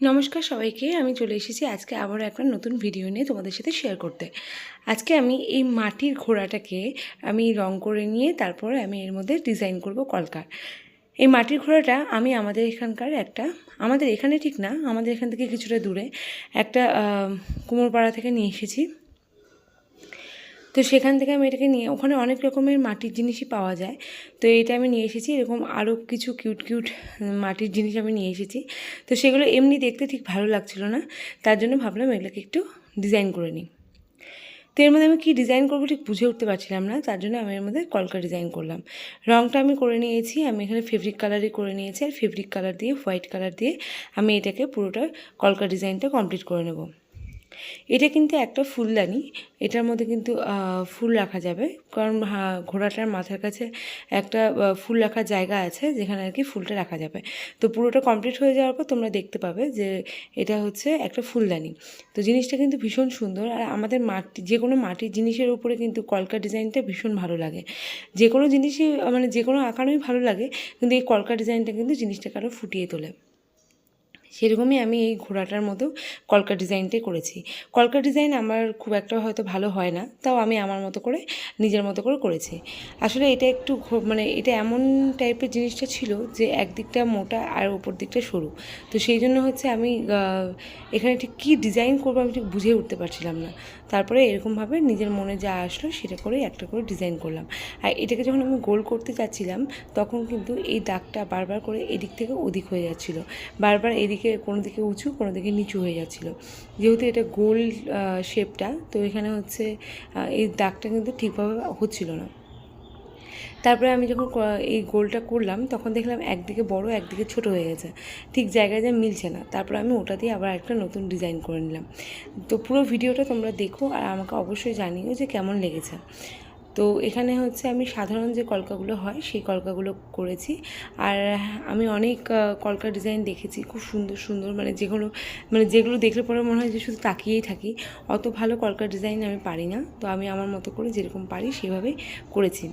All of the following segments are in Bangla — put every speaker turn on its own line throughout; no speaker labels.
নমস্কার সবাইকে, আমি চলে এসেছি আজকে আবারও একটা নতুন ভিডিও নিয়ে তোমাদের সাথে শেয়ার করতে। আজকে আমি এই মাটির ঘোড়াটাকে আমি রং করে নিয়ে তারপর আমি এর মধ্যে ডিজাইন করব কলকার। এই মাটির ঘোড়াটা আমি আমাদের এখানকার একটা, আমাদের এখানে ঠিক না, আমাদের এখান থেকে কিছুটা দূরে, একটা কুমোরপাড়া থেকে নিয়ে এসেছি। তো সেখান থেকে আমি এটাকে নিয়ে, ওখানে অনেক রকমের মাটির জিনিসই পাওয়া যায়। তো এটা আমি নিয়ে এসেছি, এরকম আরও কিছু কিউট কিউট মাটির জিনিস আমি নিয়ে এসেছি। তো সেগুলো এমনি দেখতে ঠিক ভালো লাগছিল না, তার জন্য ভাবলাম এগুলোকে একটু ডিজাইন করে নিই। তো এর মধ্যে আমি কী ডিজাইন করব ঠিক বুঝে উঠতে পারছিলাম না, তার জন্য আমি এর মধ্যে কলকা ডিজাইন করলাম। রঙটা আমি করে নিয়েছি, আমি এখানে ফেব্রিক কালারই করে নিয়েছি, আর ফেব্রিক কালার দিয়ে হোয়াইট কালার দিয়ে আমি এটাকে পুরোটা কলকা ডিজাইনটা কমপ্লিট করে নেব। এটা কিন্তু একটা ফুলদানি। এটার মধ্যে কিন্তু ফুল রাখা যাবে। কারণ ঘোড়াটার মাথার কাছে একটা ফুল রাখার জায়গা আছে যেখানে আর কি ফুলটা রাখা যাবে। তো পুরোটা কমপ্লিট হয়ে যাওয়ার পর তোমরা দেখতে পাবে যে এটা হচ্ছে একটা ফুলদানি। তো জিনিসটা কিন্তু ভীষণ সুন্দর আর আমাদের মাটি, যে কোনো মাটির জিনিসের উপরে কিন্তু কলকা ডিজাইনটা ভীষণ ভালো লাগে। যে কোনো জিনিসই মানে যে কোনো আঁকানোই ভালো লাগে, কিন্তু এই কলকা ডিজাইনটা কিন্তু জিনিসটাকে আরও ফুটিয়ে তোলে। সেরকমই আমি এই ঘোড়াটার মতো কলকা ডিজাইনটাই করেছি। কলকা ডিজাইন আমার খুব একটা হয়তো ভালো হয় না, তাও আমি আমার মতো করে, নিজের মতো করে করেছি। আসলে এটা একটু মানে এটা এমন টাইপের জিনিসটা ছিল যে একদিকটা মোটা আর ওপর দিকটা সরু। তো সেই জন্য হচ্ছে আমি এখানে ঠিক কী ডিজাইন করব আমি ঠিক বুঝে উঠতে পারছিলাম না। তারপরে এরকমভাবে নিজের মনে যা আসলো সেটা করে একটা করে ডিজাইন করলাম। আর এটাকে যখন আমি গোল করতে যাচ্ছিলাম তখন কিন্তু এই দাগটা বারবার করে এদিক থেকে ওদিক হয়ে যাচ্ছিল। বারবার এদিকে কোনো দিকে উঁচু, কোনো দিকে নিচু হয়ে যাচ্ছিল। যেহেতু এটা গোল শেপটা, তো এখানে হচ্ছে এই দাগটা কিন্তু ঠিকভাবে হচ্ছিল না। তারপরে আমি যখন এই গোলটা করলাম, তখন দেখলাম একদিকে বড়, একদিকে ছোট হয়ে গেছে। ঠিক জায়গায় যা মিলছে না। তারপরে আমি ওটা দিয়ে আবার একটা নতুন ডিজাইন করে নিলাম। তো পুরো ভিডিওটা তোমরা দেখো আর আমাকে অবশ্যই জানিও যে কেমন লেগেছে। তো এখানে হচ্ছে আমি সাধারণ যে কলকাগুলো হয়, সেই কলকাগুলো করেছি। আর আমি অনেক কলকা ডিজাইন দেখেছি, খুব সুন্দর সুন্দর। মানে যেগুলো মানে যেগুলো দেখলে পরে মনে হয় যে শুধু তাকিয়েই থাকি। অত ভালো কলকা ডিজাইন আমি পারি না। তো আমি আমার মতো করে যেরকম পারি সেভাবে করেছি।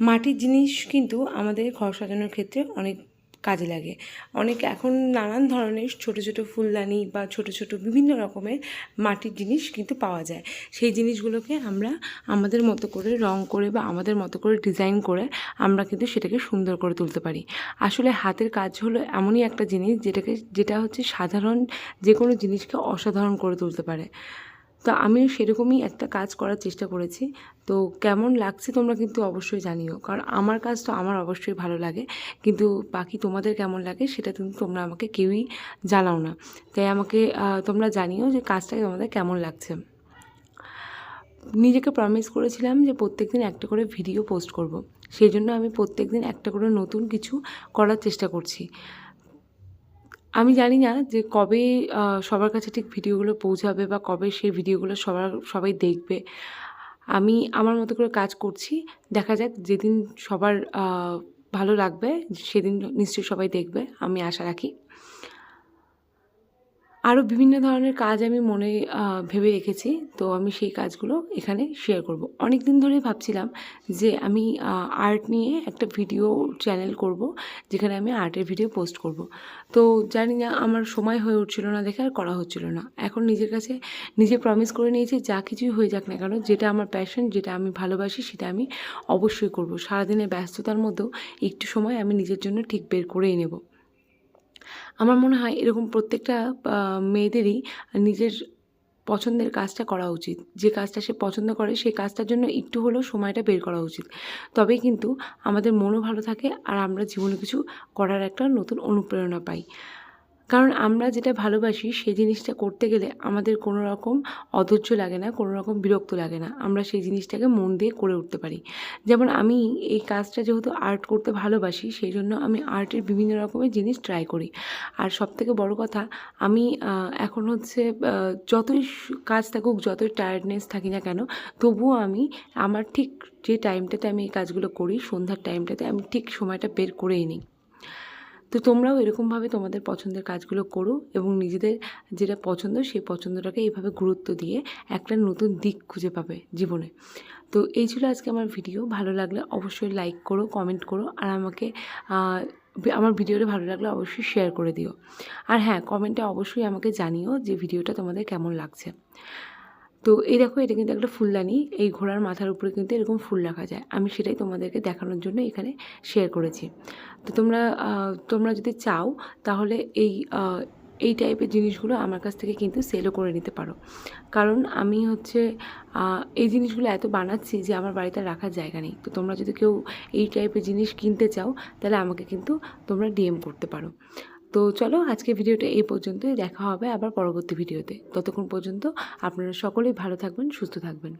মাটির জিনিস কিন্তু আমাদের ঘর সাজানোর ক্ষেত্রে অনেক কাজে লাগে। অনেক এখন নানান ধরনের ছোট ছোট ফুলদানি বা ছোট ছোট বিভিন্ন রকমের মাটির জিনিস কিন্তু পাওয়া যায়। সেই জিনিসগুলোকে আমরা আমাদের মতো করে রং করে বা আমাদের মতো করে ডিজাইন করে আমরা কিন্তু সেটাকে সুন্দর করে তুলতে পারি। আসলে হাতের কাজ হলো এমনই একটা জিনিস যেটাকে, যেটা হচ্ছে সাধারণ যে কোনো জিনিসকে অসাধারণ করে তুলতে পারে। তো আমিও সেরকমই একটা কাজ করার চেষ্টা করেছি। তো কেমন লাগছে তোমরা কিন্তু অবশ্যই জানিও। কারণ আমার কাজ তো আমার অবশ্যই ভালো লাগে। কিন্তু বাকি তোমাদের কেমন লাগে সেটা কিন্তু তোমরা আমাকে কেউই জানাও না। তাই আমাকে তোমরা জানিও যে কাজটাকে তোমাদের কেমন লাগছে। নিজেকে প্রমিস করেছিলাম যে প্রত্যেক দিন একটা করে ভিডিও পোস্ট করব। সেই জন্য আমি প্রত্যেক দিন একটা করে নতুন কিছু করার চেষ্টা করছি। আমি জানি না যে কবে সবার কাছে ঠিক ভিডিওগুলো পৌঁছাবে বা কবে সেই ভিডিওগুলো সবার, সবাই দেখবে। আমি আমার মতো করে কাজ করছি। দেখা যাক যেদিন সবার ভালো লাগবে, সেদিন নিশ্চয়ই সবাই দেখবে, আমি আশা রাখি। আরও বিভিন্ন ধরনের কাজ আমি মনে ভেবে রেখেছি। তো আমি সেই কাজগুলো এখানে শেয়ার করব। অনেক দিন ধরেই ভাবছিলাম যে আমি আর্ট নিয়ে একটা ভিডিও চ্যানেল করব, যেখানে আমি আর্টের ভিডিও পোস্ট করব। তো জানি না, আমার সময় হয়ে উঠছিল না দেখে আর করা হচ্ছিল না। এখন নিজের কাছে নিজে প্রমিস করে নিয়েছি, যা কিছুই হয়ে যাক না কেন, যেটা আমার প্যাশন যেটা আমি ভালোবাসি, সেটা আমি অবশ্যই করব। সারাদিনের ব্যস্ততার মধ্যেও একটু সময় আমি নিজের জন্য ঠিক বের করেই নেব। আমার মনে হয় এরকম প্রত্যেকটা মেয়েদেরই নিজের পছন্দের কাজটা করা উচিত। যে কাজটা সে পছন্দ করে, সেই কাজটার জন্য একটু হলেও সময়টা বের করা উচিত। তবেই কিন্তু আমাদের মনও ভালো থাকে আর আমরা জীবনে কিছু করার একটা নতুন অনুপ্রেরণা পাই। কারণ আমরা যেটা ভালোবাসি সেই জিনিসটা করতে গেলে আমাদের কোনো রকম অধৈর্য লাগে না, কোনো রকম বিরক্ত লাগে না। আমরা সেই জিনিসটাকে মন দিয়ে করে উঠতে পারি। যেমন আমি এই কাজটা যেহেতু আর্ট করতে ভালোবাসি, সেই জন্য আমি আর্টের বিভিন্ন রকমের জিনিস ট্রাই করি। আর সবথেকে বড় কথা, আমি এখন হচ্ছে যতই কাজ থাকুক, যতই টায়ার্ডনেস থাকি না কেন, তবুও আমি আমার ঠিক যে টাইমটাতে আমি এই কাজগুলো করি, সন্ধ্যার টাইমটাতে আমি ঠিক সময়টা বের করেই নিই। তো তোমরাও এরকমভাবে তোমাদের পছন্দের কাজগুলো করো এবং নিজেদের যেটা পছন্দ সেই পছন্দটাকে এইভাবে গুরুত্ব দিয়ে একটা নতুন দিক খুঁজে পাবে জীবনে। তো এই ছিল আজকে আমার ভিডিও। ভালো লাগলে অবশ্যই লাইক করো কমেন্ট করো আর আমাকে আমার ভিডিওটা ভালো লাগলে অবশ্যই শেয়ার করে দিও। আর হ্যাঁ কমেন্টে অবশ্যই আমাকে জানিও যে ভিডিওটা তোমাদের কেমন লাগছে। তো এই দেখো, এটা কিন্তু একটা ফুলদানি। এই ঘোড়ার মাথার উপরে কিন্তু এরকম ফুল রাখা যায়। আমি সেটাই তোমাদেরকে দেখানোর জন্য এখানে শেয়ার করেছি। তো তোমরা তোমরা যদি চাও, তাহলে এই এই টাইপের জিনিসগুলো আমার কাছ থেকে কিন্তু সেলও করে নিতে পারো। কারণ আমি হচ্ছে এই জিনিসগুলো এত বানাচ্ছি যে আমার বাড়িতে রাখার জায়গা নেই। তো তোমরা যদি কেউ এই টাইপের জিনিস কিনতে চাও, তাহলে আমাকে কিন্তু তোমরা ডিএম করতে পারো। তো চলো আজকে ভিডিওটা এই পর্যন্তই, দেখা হবে আবার পরবর্তী ভিডিওতে। ততক্ষণ পর্যন্ত আপনারা সকলেই ভালো থাকবেন, সুস্থ থাকবেন।